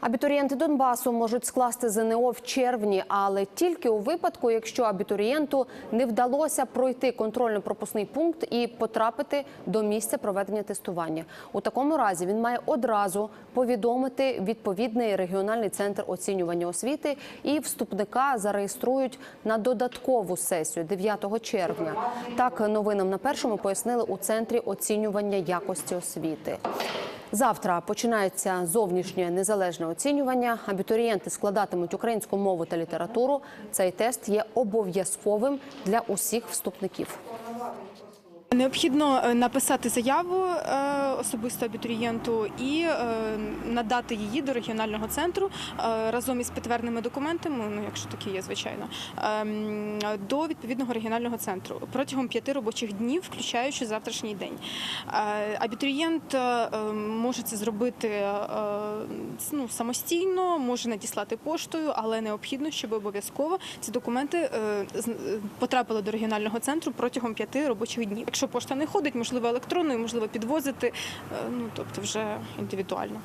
Абітурієнти Донбасу можуть скласти ЗНО в червні, але тільки у випадку, якщо абітурієнту не вдалося пройти контрольно-пропускний пункт і потрапити до місця проведення тестування. У такому разі він має одразу повідомити відповідний регіональний центр оцінювання освіти і вступника зареєструють на додаткову сесію 9 червня. Так новинам на першому пояснили у центрі оцінювання якості освіти. Завтра починається зовнішнє незалежне оцінювання. Абітурієнти складатимуть українську мову та літературу. Цей тест є обов'язковим для усіх вступників. Необхідно е, написати заяву е, особисто абітурієнту і е, надати її до регіонального центру разом із підтвердними документами, ну якщо такі є, звичайно, ем, до відповідного регіонального центру протягом п'яти робочих днів, включаючи завтрашній день. Абітурієнт може це зробити ну, самостійно, може надіслати поштою, але необхідно, щоб обов'язково ці документи потрапили до регіонального центру протягом п'яти робочих днів. Якщо пошта не ходить, можливо електронною, можливо підвозити, е, ну тобто вже індивідуально.